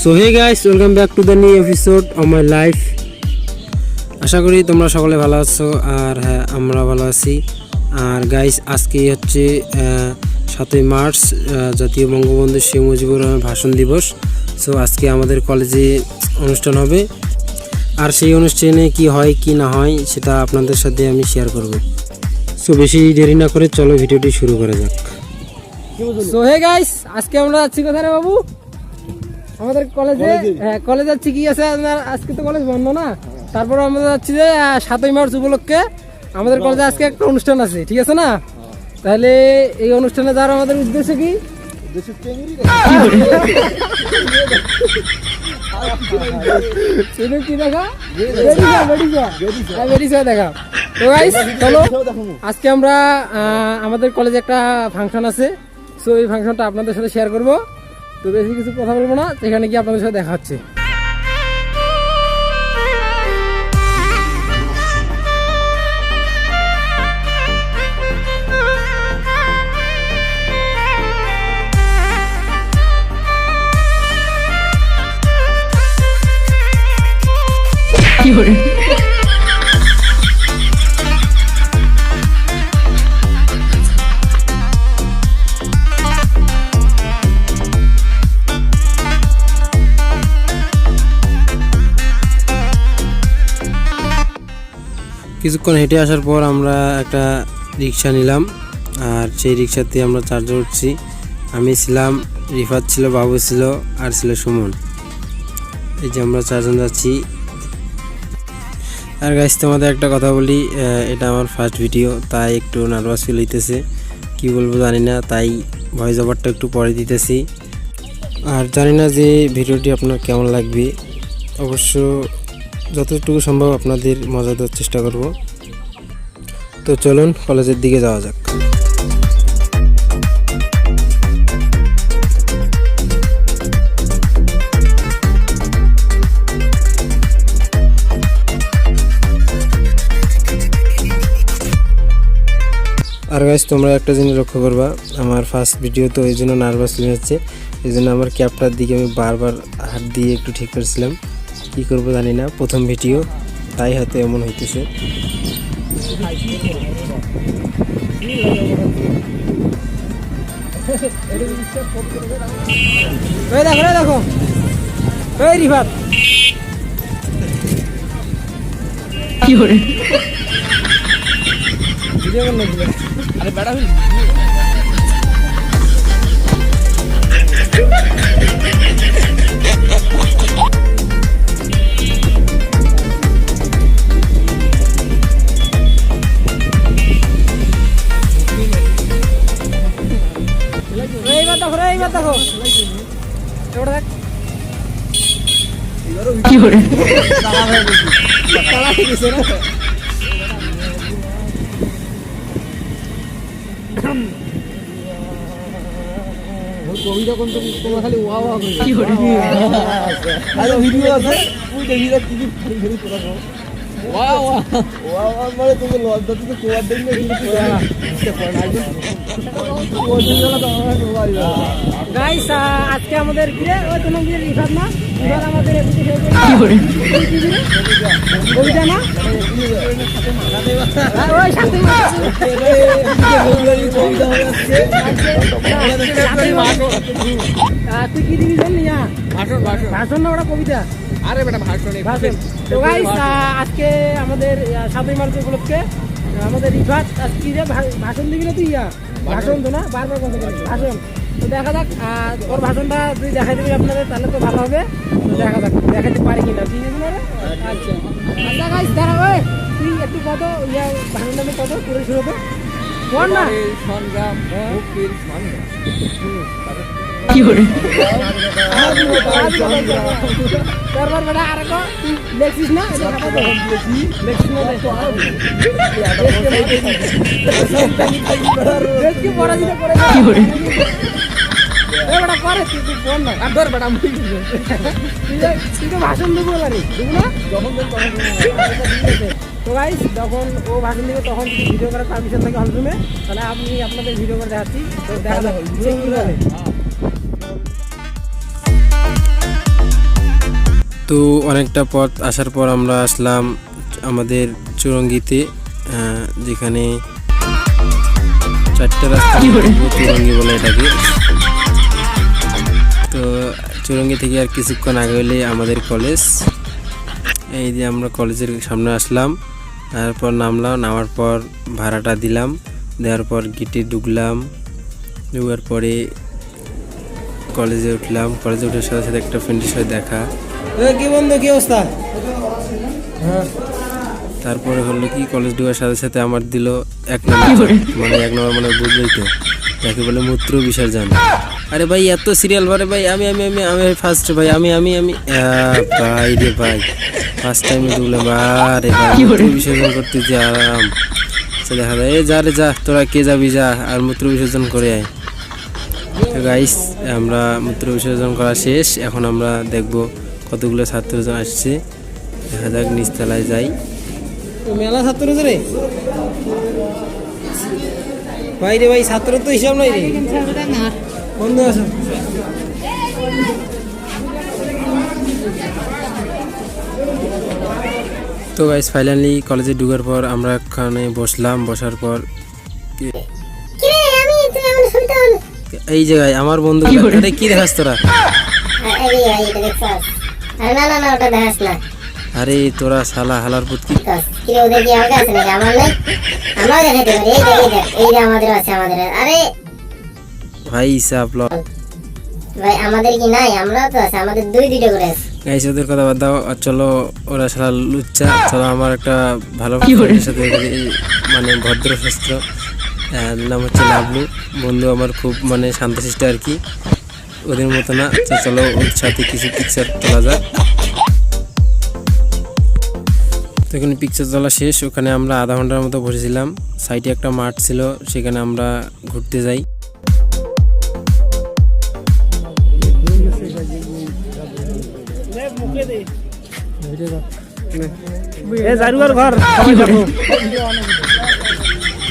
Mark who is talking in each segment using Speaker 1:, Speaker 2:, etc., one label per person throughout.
Speaker 1: So hey guys welcome back to the new episode of my life আশা করি তোমরা সকলে ভালো আছো আর হ্যাঁ আমরা ভালো আছি। আর গাইস আজকে হচ্ছে সাতই মার্চ জাতীয় বঙ্গবন্ধু শেখ মুজিবুর রহমান ভাষণ দিবস। সো আজকে আমাদের কলেজে অনুষ্ঠান হবে। আর সেই অনুষ্ঠানে কি হয়, কি না হয়, সেটা আপনাদের সাথে আমি শেয়ার করব। সো বেশি দেরি না করে চলো ভিডিওটি শুরু করা যাক।
Speaker 2: সো হে গাইস আজকে আমরা যাচ্ছি কোথায় বাবু? আমাদের কলেজে? হ্যাঁ কলেজ যাচ্ছি কি আছে আপনার? আজকে তো কলেজ বন্ধ না। তারপর আমরা যাচ্ছি যে সাতই মার্চ উপলক্ষে আমাদের কলেজে আজকে একটা অনুষ্ঠান আছে ঠিক আছে না? তাহলে এই অনুষ্ঠানে যাওয়ার আমাদের উদ্দেশ্য কি? দেখা? হ্যাঁ তো গাইস চলো আজকে আমরা আমাদের কলেজে একটা ফাংশন আছে। সো এই ফাংশনটা আপনাদের সাথে শেয়ার করব। তো বেশি কিছু কথা বলব না সেখানে গিয়ে আপনাদের সাথে দেখা হচ্ছে।
Speaker 1: কিছুক্ষণ হেঁটে আসার পর আমরা একটা রিক্সা নিলাম। আর সেই রিক্সাতে আমরা চারজন উঠছি। আমি ছিলাম, রিফাত ছিল, বাবু ছিল, আর ছিল সুমন। এই যে আমরা চারজন যাচ্ছি। আর গাইস তোমাদের একটা কথা বলি এটা আমার ফার্স্ট ভিডিও তাই একটু নার্ভাস ফিল হইতেছে। কি বলব জানি না, তাই ভয়েস ওভারটা একটু পরে দিতেছি। আর জানি না যে ভিডিওটি আপনার কেমন লাগবে। অবশ্য যতটুকু সম্ভব আপনাদের মজা দেওয়ার চেষ্টা করব। তো চলুন, কলেজের দিকে যাওয়া যাক। আর গাইজ তোমরা একটা জিনিস লক্ষ্য করবা, আমার ফার্স্ট ভিডিও তো এই জন্য নার্ভাস ফিল হচ্ছে, এই জন্য আমার ক্যাপটার দিকে আমি বারবার হাত দিয়ে একটু ঠিক করছিলাম। কি করব জানি না প্রথম ভিডিও তাই হয়তো এমন হইতেছে।
Speaker 2: এই দেখো দেখো। এই রিফাত। ভিডিও কেন আরে বেড়া এইবার তুমি তোমরা খালি ওয়া ওয়া করে কি করে? আরে ভিডিও আছে। ওই দেখি না কি ভিডিও করে গাইস আজকে আমাদের ওই তোমার রিফাত না? আমাদের কবিতা না? ওই সাথে তুই কি দিবি জানি না?
Speaker 3: ভাষণ
Speaker 2: না ওটা কবিতা।
Speaker 3: আরে ভাষণ
Speaker 2: ভাষণ তো গাইস আজকে আমাদের সাতই মার্চ উপলক্ষে আমাদের আজ কি রে ভাষণ দিবি না তুই? ইয়া ভাষণ। তো না? বারবার কথা বলিস ভাষণ। তো দেখা যাক ওর ভাষণটা তুই দেখাই দিবি আপনাদের তাহলে তো ভালো হবে। তো দেখা যাক দেখাতে পারি কিনা। ঠিক আছে? আচ্ছা। আচ্ছা। গাইস দাঁড়া ওই তুই একটু কত ইয়া ভাষণ নামে কত করে শুরু তো না।
Speaker 3: সংগ্রাম মুক্তির সংগ্রাম।
Speaker 2: বেটা আর কো করে? কি করে? ভাষণ দেবো তো গাইস যখন ও ভাষণ দিবে তখন ভিডিও করার পারমিশন থাকে হল রুমে তাহলে আমি আপনাদের ভিডিও করে দেখাচ্ছি। দেখা যাক
Speaker 1: তো অনেকটা পথ আসার পর আমরা আসলাম আমাদের চুরঙ্গিতে যেখানে চারটে রাস্তা চুরঙ্গি বলে এটাকে। তো চুরঙ্গি থেকে আর কিছুক্ষণ আগে হলে আমাদের কলেজ। এই যে আমরা কলেজের সামনে আসলাম তারপর নামলাম নামার পর ভাড়াটা দিলাম দেওয়ার পর গেটে ঢুকলাম ঢুকার পরে কলেজে উঠলাম। কলেজে উঠার সাথে সাথে একটা ফ্রেন্ডের সাথে দেখা।
Speaker 2: কি বন্ধু কি অবস্থা?
Speaker 1: তারপরে হলো কি কলেজ ঢোকার সাথে সাথে আমার দিল এক নম্বর মানে এক নম্বর মানে বুঝলেই তো যাকে বলে মূত্র বিসর্জন। আরে ভাই এত সিরিয়াল ভারে ভাই আমি আমি আমি আমি ফার্স্ট ভাই আমি আমি আমি। ভাই রে ভাই ফার্স্ট টাইম ঢুকলাম আরে ভাই মূত্র বিসর্জন করতে যে আরাম। সে দেখা যায় এ যা রে যা তোরা কে যাবি যা আর মূত্র বিসর্জন করে আয়। তো গাইস আমরা মূত্র বিসর্জন করা শেষ এখন আমরা দেখব কতগুলো ছাত্রজন আসছে? দেখা যাক নিচতলায় যাই।
Speaker 2: মেলা ছাত্র রে। ভাই রে ভাই ছাত্র তো হিসাব নাই রে। বন্ধু আসো
Speaker 1: তো গাইস ফাইনালি কলেজে ঢুকার পর আমরা এখানে বসলাম। বসার পর এই জায়গায় আমার বন্ধু কি দেখাস তোরা?
Speaker 4: আরে ভাই এটা দেখছস আরে না না না ওটা দেখাস না।
Speaker 1: আরে তোরা শালা হালার পুত কি
Speaker 4: কস ওদের কি আমাকে আছে নাকি? আমার নাই? আমরাও দেখাতে পারি। এই দেখ এই যে আমাদের আছে আমাদের আরে
Speaker 1: ভাই সাপ ল।
Speaker 4: ভাই আমাদের কি নাই? আমরাও তো আছে আমাদের দুই দুইটা করে আছে।
Speaker 1: গাইস ওদের কথা বাদ দাও। আর চলো ওরা শালা লুচ্চা। চলো আমার একটা ভালো ফ্রেন্ডের সাথে মানে ভদ্র শাস্ত্র নাম হচ্ছে লাভলু বন্ধু আমার খুব মানে শান্তশিষ্ট আর কি। ওদের মতো না। তো চলো ওর সাথে কিছু পিকচার তোলা যাক। তো এখানে পিকচার তোলা শেষ। ওখানে আমরা আধা ঘণ্টার মতো বসেছিলাম। সাইডে একটা মাঠ ছিল সেখানে আমরা ঘুরতে যাই।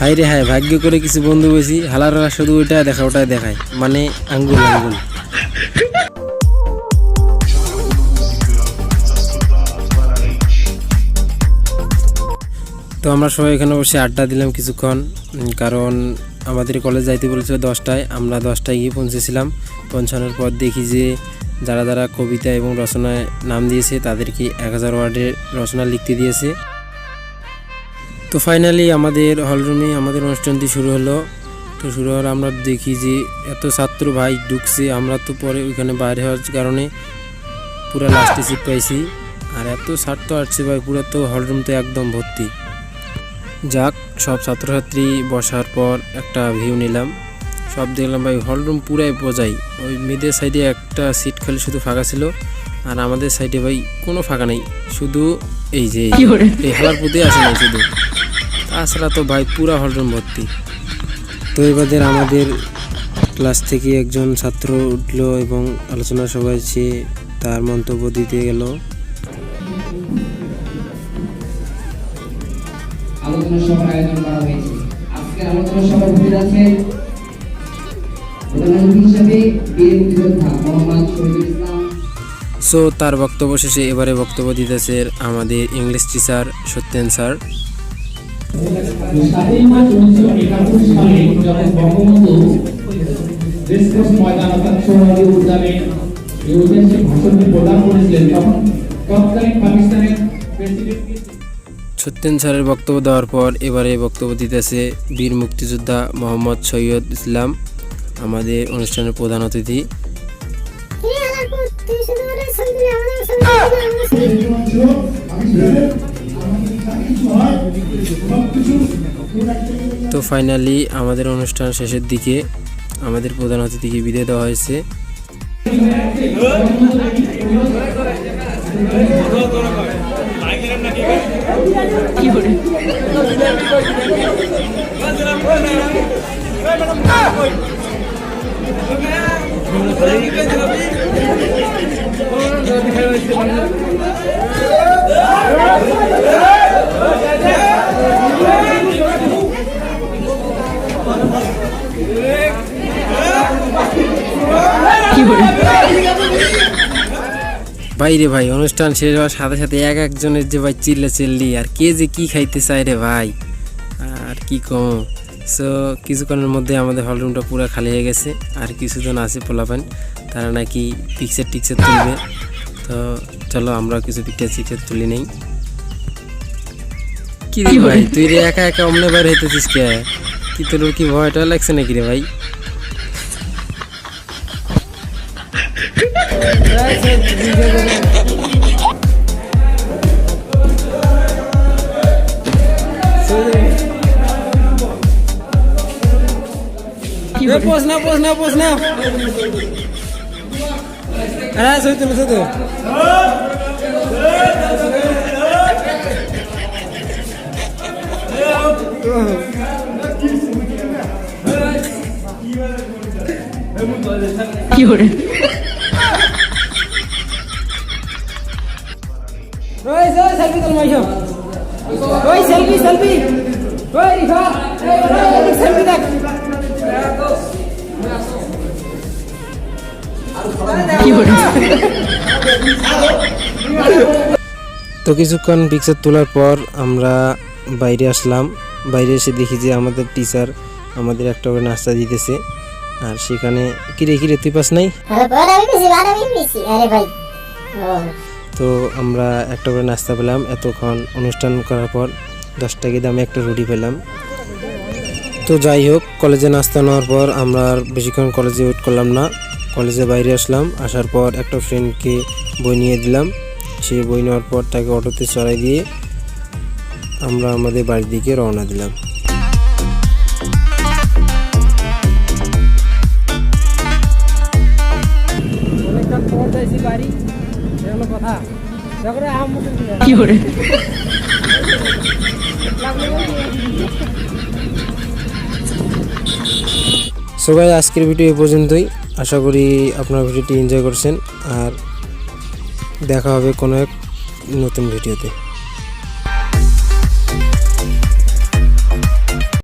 Speaker 1: হাই রে হাই ভাগ্য করে কিছু বন্ধু বেশি হালারা শুধু ওইটা দেখা ওটাই দেখায়। মানে আঙ্গুল আঙ্গুল। তো আমরা সবাই এখানে বসে আড্ডা দিলাম কিছুক্ষণ কারণ আমাদের কলেজ যাইতে বলেছিল দশটায়, আমরা দশটায় গিয়ে পৌঁছেছিলাম। পৌঁছানোর পর দেখি যে যারা যারা কবিতা এবং রচনায় নাম দিয়েছে, তাদেরকে এক হাজার ওয়ার্ডের রচনা লিখতে দিয়েছে। তো ফাইনালি আমাদের হলরুমে আমাদের অনুষ্ঠানটি শুরু হলো। তো শুরু হওয়ার আমরা দেখি যে এত ছাত্র ভাই ঢুকছে আমরা তো পরে ওইখানে বাইরে হওয়ার কারণে পুরো লাস্টে সিট পাইছি। আর এত ছাত্র আসছে ভাই পুরো তো হলরুম তো একদম ভর্তি। যাক সব ছাত্রছাত্রী বসার পর একটা ভিউ নিলাম। সব দেখলাম ভাই হলরুম পুরাই বোঝাই। ওই মেয়েদের সাইডে একটা সিট খালি শুধু ফাঁকা ছিল আর আমাদের সাইডে ভাই কোনো ফাঁকা নেই। শুধু এই যে এই হেলার পুঁতে আসে নাই শুধু। তাছাড়া তো ভাই পুরা হলরুম ভর্তি। তো এবারে আমাদের ক্লাস থেকে একজন ছাত্র উঠল এবং আলোচনা সভায় সে তার মন্তব্য দিতে গেল।
Speaker 5: আলোচনা সভার আয়োজন করা হয়েছে। আজকের আলোচনা সভা উপস্থিত আছেন প্রধান অতিথি বীর মুক্তিযোদ্ধা মোহাম্মদ শহীদুল ইসলাম।
Speaker 1: সো তার বক্তব্য শেষে এবারে বক্তব্য দিতেছে আমাদের ইংলিশ টিচার সত্যেন স্যার।
Speaker 6: সাতই মার্চ উনিশশো একাত্তর সালে যখন বঙ্গবন্ধু রেসকোর্স ময়দান অর্থাৎ উদ্যানে এই ঐতিহাসিক ভাষণটি প্রদান করেছিলেন তখন তৎকালীন পাকিস্তানের প্রেসিডেন্ট
Speaker 1: সত্যেন স্যারের বক্তব্য দেওয়ার পর এবারে বক্তব্য দিতেছে বীর মুক্তিযোদ্ধা মোহাম্মদ সৈয়দ ইসলাম আমাদের অনুষ্ঠানের প্রধান অতিথি।
Speaker 4: কিরে
Speaker 1: তো ফাইনালি আমাদের অনুষ্ঠান শেষের দিকে আমাদের প্রধান অতিথিকে বিদায় দেওয়া হয়েছে। ভাই রে ভাই অনুষ্ঠান শেষ হওয়ার সাথে সাথে এক একজনের যে ভাই চিল্লা চিল্লি আর কে যে কি খাইতে চায় রে ভাই? আর কি কম? সো কিছুক্ষণের মধ্যে আমাদের হলরুমটা পুরো খালি হয়ে গেছে আর কিছুজন আছে পোলাবেন তারা নাকি পিকচার টিকচার তুলবে। তো চলো আমরা কিছু পিকচার টিকচার তুলি নেই। কি রে ভাই তুই রে একা একা অমনে বার হইতেছিস কে? কি তোর কি ভয়টা লাগছে নাকি রে ভাই
Speaker 2: এ, পোষ না পোষ না পোষ না হ্যাঁ সইতে সইতে ওই ওই সেলফি তোল মাইশো ওই সেলফি সেলফি ওই রিফা। এই সেলফি দেখ।
Speaker 1: তো কিছুক্ষণ পিকচার তোলার পর আমরা বাইরে আসলাম। বাইরে এসে দেখি যে আমাদের টিচার আমাদের একটা করে নাস্তা দিতেছে। আর সেখানে কিরে কিরে তুই পাস নাই? তো আমরা একটা করে নাস্তা পেলাম। এতক্ষণ অনুষ্ঠান করার পর দশ টাকা দামে একটা রুটি পেলাম। তো যাই হোক কলেজে নাস্তা নেওয়ার পর আমরা আর বেশিক্ষণ কলেজে ওয়েট করলাম না। কলেজে বাইরে আসলাম আসার পর একটা ফ্রেন্ডকে বই নিয়ে দিলাম। সে বই নেওয়ার পর তাকে অটোতে চড়াই দিয়ে আমরা আমাদের বাড়ির দিকে রওনা দিলাম।
Speaker 2: পর যাইছি বাড়ি এগুলো কথা। আম কি করে?
Speaker 1: সবাই আজকের ভিডিও এ পর্যন্তই। আশা করি আপনার ভিডিওটি এনজয় করছেন। আর দেখা হবে কোনো এক নতুন ভিডিওতে